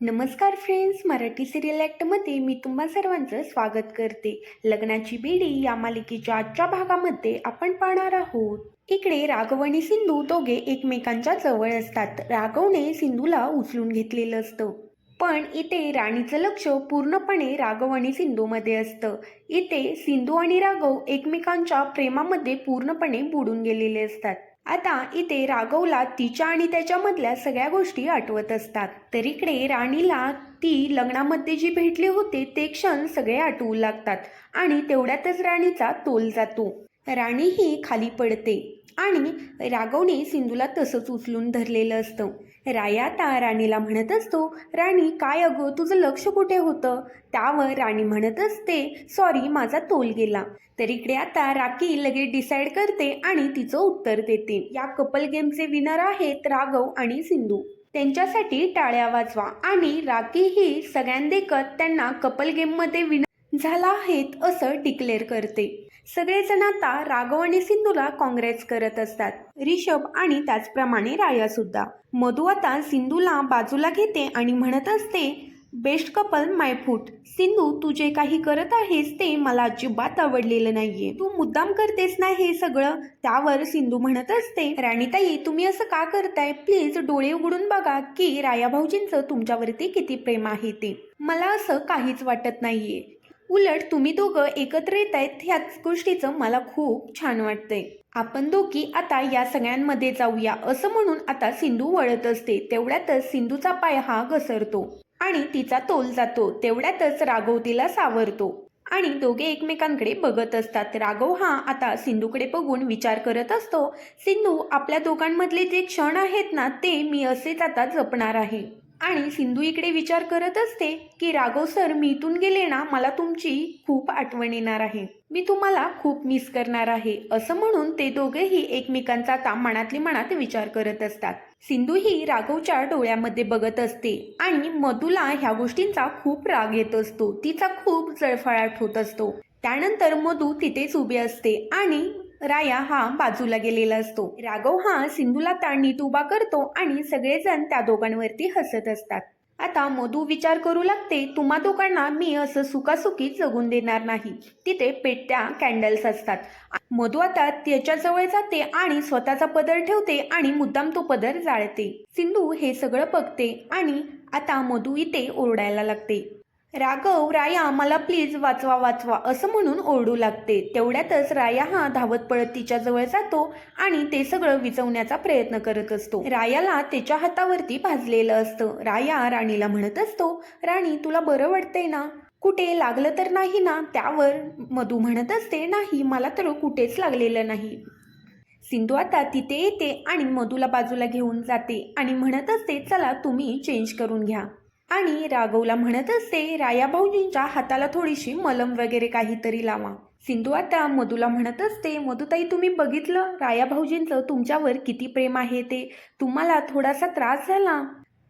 नमस्कार friends Marathi serial ॲक्टमध्ये मी तुम्हा सर्वांचं स्वागत करते. लग्नाची बेडी या मालिकेच्या आजच्या भागामध्ये आपण पाहणार आहोत. इकडे राघव आणि सिंधू दोघे एकमेकांच्या जवळ असतात. राघवने सिंधूला उचलून घेतलेलं असतं. पण इथे राणीचं लक्ष पूर्णपणे राघव आणि सिंधूमध्ये असतं. इथे सिंधू आणि राघव एकमेकांच्या प्रेमामध्ये पूर्णपणे बुडून गेलेले असतात. आता इथे राघवला तिच्या आणि त्याच्यामधल्या सगळ्या गोष्टी आठवत असतात. तर इकडे राणीला ती लग्नामध्ये जी भेटले होते ते क्षण सगळे आठवू लागतात आणि तेवढ्यातच राणीचा तोल जातो. राणी ही खाली पडते. आणि राघवने सिंधूला तसंच उचलून धरलेलं असतं. राया आता राणीला म्हणत असतो राणी काय अगं? तुझं लक्ष कुठे होतं? त्यावर राणी म्हणत असते सॉरी माझा तोल गेला. तर इकडे आता राखी लगेच डिसाईड करते आणि तिचं उत्तर देते. या कपल गेमचे विनर आहेत राघव आणि सिंधू. त्यांच्यासाठी टाळ्या वाजवा आणि राखी ही सगळ्यांदेखत त्यांना कपल गेममध्ये विनर झाला आहेत असं डिक्लेअर करते. सगळेजण आता राघव आणि सिंधूला काँग्रेस करत असतात. रिषभ आणि त्याचप्रमाणे राया सुद्धा. मधू आता सिंधूला बाजूला घेते आणि म्हणत असते best couple my foot. Sindhu तू जे काही करत आहेस ते मला अजिबात आवडलेलं नाहीये. तू मुद्दाम करतेस ना हे सगळं? त्यावर सिंधू म्हणत असते राणीताई तुम्ही असं का करताय? प्लीज डोळे उघडून बघा की राया भाऊजींचं तुमच्यावरती किती प्रेम आहे ते. मला असं काहीच वाटत नाहीये. उलट तुम्ही दोघं एकत्र येत आहेत ह्याच गोष्टीचं मला खूप छान वाटतंय. आपण दोघी आता या सगळ्यांमध्ये जाऊया असं म्हणून आता सिंधू वळत असते तेवढ्यातच सिंधूचा पाय हा घसरतो. आणि तिचा तोल जातो तेवढ्यातच राघव तिला सावरतो. आणि दोघे एकमेकांकडे बघत असतात. राघव हा आता सिंधूकडे बघून विचार करत असतो सिंधू आपल्या दोघांमधले जे क्षण आहेत ना ते मी असेच आता जपणार आहे. आणि सिंधू इकडे विचार करत असते की राघव सर मी इथून गेले ना मला तुमची खूप आठवण येणार आहे. मी तुम्हाला खूप मिस करणार आहे. असं म्हणून ते दोघेही एकमेकांचा आता मनातली मनात विचार करत असतात. सिंधू ही राघवच्या डोळ्यामध्ये बघत असते आणि मधूला ह्या गोष्टींचा खूप राग येत असतो. तिचा खूप जळफळाट होत असतो. त्यानंतर मधू तिथेच उभी असते आणि राया हा बाजूला गेलेला असतो. राघव हा सिंधूला ताण तुबा उभा करतो आणि सगळेजण त्या दोघांवरती हसत असतात. आता मधू विचार करू लागते तुम्हा दोघांना मी असं सुखासुखी जगून देणार नाही. तिथे पेटत्या कॅन्डल्स असतात. मधू आता त्याच्याजवळ जाते आणि स्वतःचा पदर ठेवते आणि मुद्दाम तो पदर जाळते. सिंधू हे सगळं बघते आणि आता मधू इथे ओरडायला लागते. राघव राया मला प्लीज वाचवा वाचवा असं म्हणून ओरडू लागते. तेवढ्यातच राया हा धावत पळत तिच्या जवळ जातो आणि ते सगळं विचवण्याचा प्रयत्न करत असतो. रायाला त्याच्या हातावरती भाजलेलं असतं. राया राणीला म्हणत असतो राणी तुला बरं वाटतंय ना? कुठे लागलं तर नाही ना? त्यावर मधू म्हणत असते नाही मला तर कुठेच लागलेलं नाही. सिंधू आता तिथे येते आणि मधूला बाजूला घेऊन जाते आणि म्हणत असते चला तुम्ही चेंज करून घ्या. आणि राघवला म्हणत असते राया भाऊजींच्या हाताला थोडीशी मलम वगैरे काहीतरी लावा. सिंधू आता मधूला म्हणत असते मधुताई तुम्ही बघितलं? राया भाऊजींचं तुमच्यावर किती प्रेम आहे ते? तुम्हाला थोडासा त्रास झाला?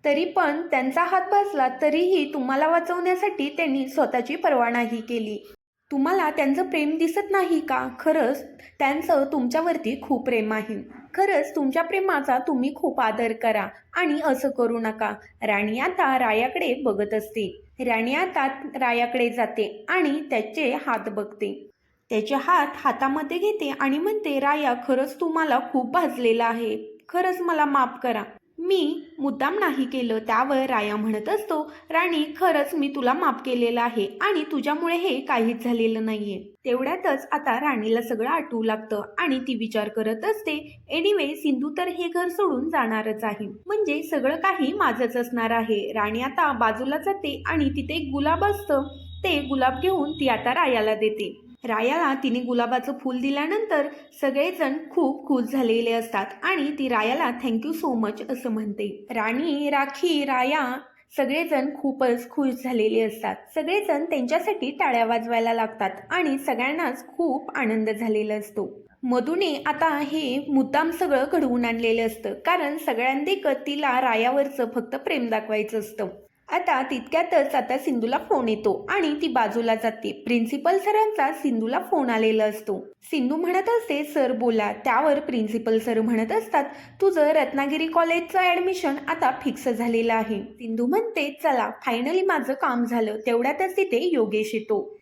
तरी पण त्यांचा हात भाजला तरीही तुम्हाला वाचवण्यासाठी त्यांनी स्वतःची परवानाही केली. तुम्हाला त्यांचं प्रेम दिसत नाही का? खरंच त्यांचं तुमच्यावरती खूप प्रेम आहे. खरंच तुमच्या प्रेमाचा तुम्ही खूप आदर करा आणि असं करू नका. राणी आता रायाकडे बघत असते. राणी आता रायाकडे जाते आणि त्याचे हात बघते. त्याचे हात हातामध्ये घेते आणि म्हणते राया खरंच तुम्हाला खूप भाजलेलं आहे. खरंच मला माफ करा. मी मुद्दाम नाही केलं त्यावर राया म्हणत असतो राणी खरंच मी तुला माफ केलेलं आहे आणि तुझ्यामुळे हे काहीच झालेलं नाहीये. तेवढ्यातच आता राणीला सगळं आठवू लागतं आणि ती विचार करत असते एनिवे सिंधू तर हे घर सोडून जाणारच आहे. म्हणजे सगळं काही माझंच असणार आहे. राणी आता बाजूला जाते आणि तिथे एक गुलाब असतं. ते गुलाब घेऊन ती आता रायाला देते. रायाला तिने गुलाबाचं फूल दिल्यानंतर सगळेजण खूप खुश झालेले असतात आणि ती रायाला थँक्यू सो मच असं म्हणते. राणी राखी राया सगळेजण खूपच खुश झालेले असतात. सगळेजण त्यांच्यासाठी टाळ्या वाजवायला लागतात आणि सगळ्यांनाच खूप आनंद झालेला असतो. मधूने आता हे मुद्दाम सगळं घडवून आणलेलं असतं. कारण सगळ्यांदेखत तिला रायावरचं फक्त प्रेम दाखवायचं असतं. आता तितक्यातच आता सिंधूला फोन येतो आणि ती बाजूला जाते. प्रिन्सिपल सरांचा सिंधूला फोन आलेला असतो. सिंधू म्हणत असते सर बोला. त्यावर प्रिन्सिपल सर म्हणत असतात तुझं रत्नागिरी कॉलेजचं ॲडमिशन आता फिक्स झालेलं आहे. सिंधू म्हणते चला फायनली माझं काम झालं. तेवढ्यातच तिथे योगेश येतो.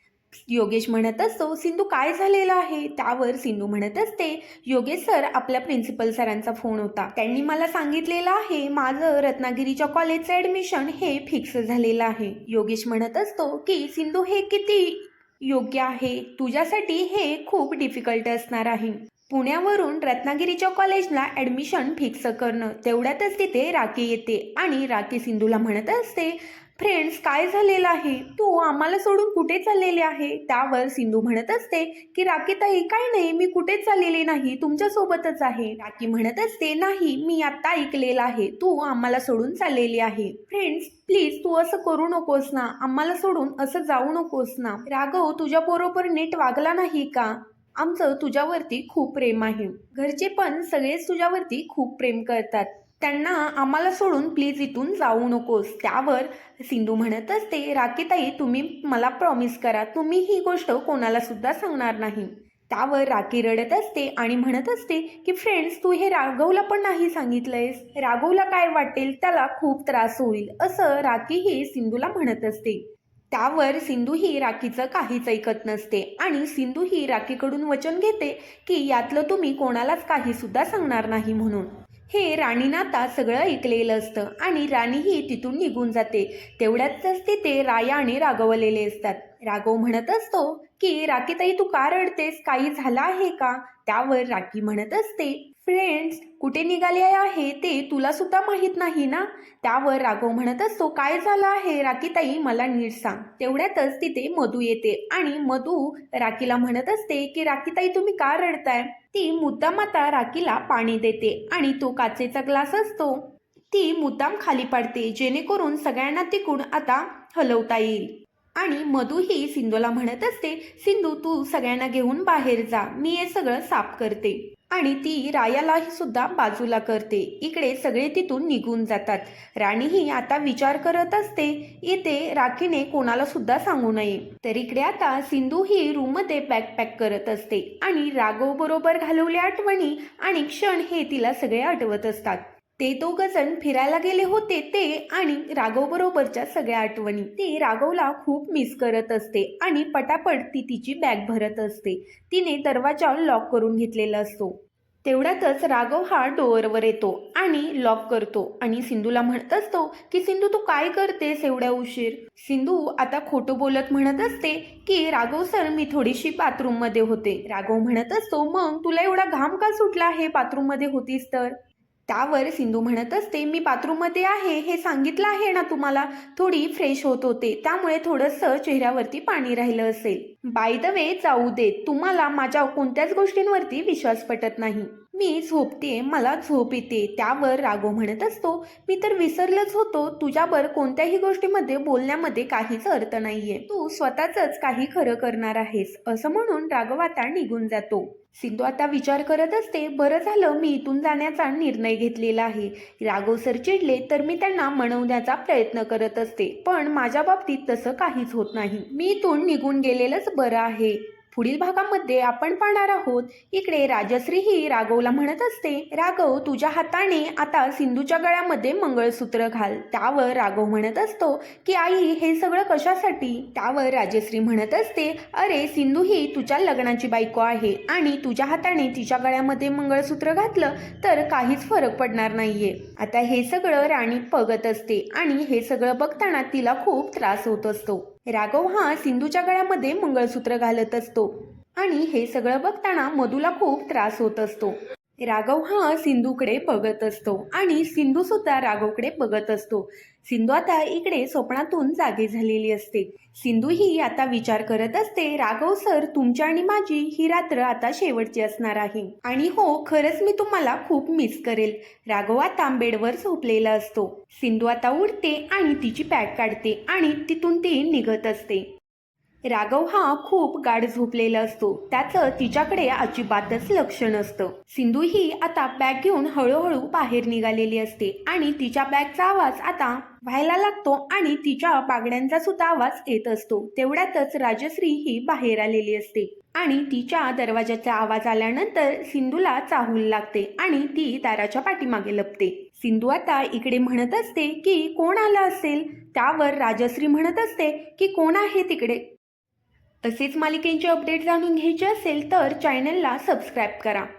योगेश म्हणत असतो सिंधू काय झालेलं आहे? त्यावर सिंधू म्हणत असते योगेश सर आपल्या प्रिन्सिपल सरांचा फोन होता. त्यांनी मला सांगितलेलं आहे माझं रत्नागिरीच्या कॉलेजचं ॲडमिशन हे फिक्स झालेलं आहे. योगेश म्हणत असतो की सिंधू हे किती योग्य आहे? तुझ्यासाठी हे खूप डिफिकल्ट असणार आहे. पुण्यावरून रत्नागिरीच्या कॉलेजला ॲडमिशन फिक्स करणं. तेवढ्यातच तिथे राखी येते. आणि राखी सिंधूला म्हणत असते फ्रेंड्स काय झालेलं आहे? तू आम्हाला सोडून कुठे चाललेले आहे? त्यावर सिंधू म्हणत असते की राखीताई काय नाही मी कुठेच चाललेली नाही? तुमच्यासोबतच आहे. राखी म्हणत असते नाही मी आता ऐकलेलं आहे. तू आम्हाला सोडून चाललेली आहे. फ्रेंड्स प्लीज तू असं करू नकोस ना. आम्हाला सोडून असं जाऊ नकोस ना. राघव तुझ्या बरोबर नीट वागला नाही का? आमचं तुझ्यावरती खूप प्रेम आहे. घरचे पण सगळेच तुझ्यावरती खूप प्रेम करतात. त्यांना आम्हाला सोडून प्लीज इथून जाऊ नकोस. त्यावर सिंधू म्हणत असते राखीताई तुम्ही मला प्रॉमिस करा तुम्ही ही गोष्ट कोणाला सुद्धा सांगणार नाही. त्यावर राखी रडत असते आणि म्हणत असते की फ्रेंड्स तू हे राघवला पण नाही सांगितलंयस. राघवला काय वाटेल त्याला खूप त्रास होईल. असं राखी ही सिंधूला म्हणत असते. त्यावर सिंधू ही राखीचं काहीच ऐकत नसते आणि सिंधू ही राखीकडून वचन घेते की यातलं तुम्ही कोणालाच काही सुद्धा सांगणार नाही म्हणून. हे राणीनं आता सगळं ऐकलेलं असतं आणि राणीही तिथून निघून जाते. तेवढ्यातच तिथे राया आणि रागवलेले असतात. राघव म्हणत असतो की राखीताई तू का रडतेस? काही झालं आहे का? त्यावर राखी म्हणत असते फ्रेंड्स कुठे निघाले आहे ते तुला सुद्धा माहीत नाही ना? त्यावर राघव म्हणत असतो काय झालं आहे? राखीताई मला नीट सांग. तेवढ्यातच तिथे मधू येते आणि मधू राखीला म्हणत असते की राखीताई तुम्ही का रडताय? ती मुद्दाम आता राखीला पाणी देते आणि तो काचेचा ग्लास असतो. ती मुद्दाम खाली पाडते जेणेकरून सगळ्यांना तिकून आता हलवता येईल. आणि मधू ही सिंधूला म्हणत असते सिंधू तू सगळ्यांना घेऊन बाहेर जा मी हे सगळं साफ करते. आणि ती रायालाही सुद्धा बाजूला करते. इकडे सगळे तिथून निघून जातात. राणीही आता विचार करत असते इथे राखीने कोणाला सुद्धा सांगू नये. तर इकडे आता सिंधू ही रूममध्ये बॅग पॅक करत असते आणि राघव बरोबर घालवल्या आठवणी आणि क्षण हे तिला सगळे आठवत असतात. ते दोघं जण फिरायला गेले होते ते आणि राघव बरोबरच्या सगळ्या आठवणी. ती राघवला खूप मिस करत असते आणि पटापट ती तिची बॅग भरत असते. तिने दरवाजा लॉक करून घेतलेला असतो. तेवढ्यातच राघव हा डोअरवर येतो आणि लॉक करतो आणि सिंधूला म्हणत असतो की सिंधू तू काय करतेस एवढ्या उशीर? सिंधू आता खोटं बोलत म्हणत असते की राघव सर मी थोडीशी बाथरूममध्ये होते. राघव म्हणत असतो मग तुला एवढा घाम का सुटला आहे बाथरूममध्ये होतीस तर? त्यावर सिंधू म्हणत असते मी बाथरूममध्ये आहे हे सांगितलं आहे ना तुम्हाला? थोडी फ्रेश होत होते. त्यामुळे थोडंसं चेहऱ्यावरती पाणी राहिलं असेल. बाय द वे जाऊ दे. तुम्हाला माझ्या कोणत्याच गोष्टींवरती विश्वास पटत नाही. मी झोपते मला झोप येते. त्यावर राघव म्हणत असतो मी तर विसरलंच होतो. तुझ्यावर कोणत्याही गोष्टीमध्ये बोलण्यामध्ये काहीच अर्थ नाहीये. तू स्वतःच काही खरं करणार आहेस. असं म्हणून राघव आता निघून जातो. सिंधू आता विचार करत असते बरं झालं मी इथून जाण्याचा निर्णय घेतलेला आहे. राघव सर चिडले तर मी त्यांना मनवण्याचा प्रयत्न करत असते. पण माझ्या बाबतीत तसं काहीच होत नाही. मी इथून निघून गेलेलंच बरं आहे. पुढील भागामध्ये आपण पाहणार आहोत. इकडे राजश्री ही राघवला म्हणत असते राघव तुझ्या हाताने आता सिंधूच्या गळ्यामध्ये मंगळसूत्र घाल. त्यावर राघव म्हणत असतो की आई हे सगळं कशासाठी? त्यावर राजश्री म्हणत असते अरे सिंधू ही तुझ्या लग्नाची बायको आहे आणि तुझ्या हाताने तिच्या गळ्यामध्ये मंगळसूत्र घातलं तर काहीच फरक पडणार नाहीये. आता हे सगळं राणी बघत असते आणि हे सगळं बघताना तिला खूप त्रास होत असतो. राघव हा सिंधूच्या गळ्यामध्ये मंगळसूत्र घालत असतो आणि हे सगळं बघताना मधूला खूप त्रास होत असतो. राघव हा सिंधूकडे बघत असतो आणि सिंधू सुद्धा राघवकडे बघत असतो. सिंधू आता इकडे स्वप्नातून जागी झालेली असते. सिंधू ही आता विचार करत असते राघव सर तुमची आणि माझी ही रात्र आता शेवटची असणार आहे. आणि हो खरंच मी तुम्हाला खूप मिस करेल. राघव आता बेडवर झोपलेला असतो. सिंधू आता उडते आणि तिची पॅक काढते आणि तिथून ती निघत असते. राघव हा खूप गाढ झोपलेला असतो. त्याचं तिच्याकडे अजिबातच लक्ष नसतं. सिंधू ही आता बॅग घेऊन हळूहळू बाहेर निघालेली असते आणि तिच्या बॅगचा आवाज आता व्हायला लागतो आणि तिच्या बागड्यांचा सुद्धा आवाज येत असतो. तेवढ्यातच राजश्री ही बाहेर आलेली असते आणि तिच्या दरवाजाचा आवाज आल्यानंतर सिंधूला चाहूल लागते आणि ती दाराच्या पाठीमागे लपते. सिंधू आता इकडे म्हणत असते की कोण आलं असेल? त्यावर राजश्री म्हणत असते की कोण आहे तिकडे? तसेच मालिकेंचे अपडेट जाणून घ्यायचे असेल तर चॅनलला सबस्क्राईब करा.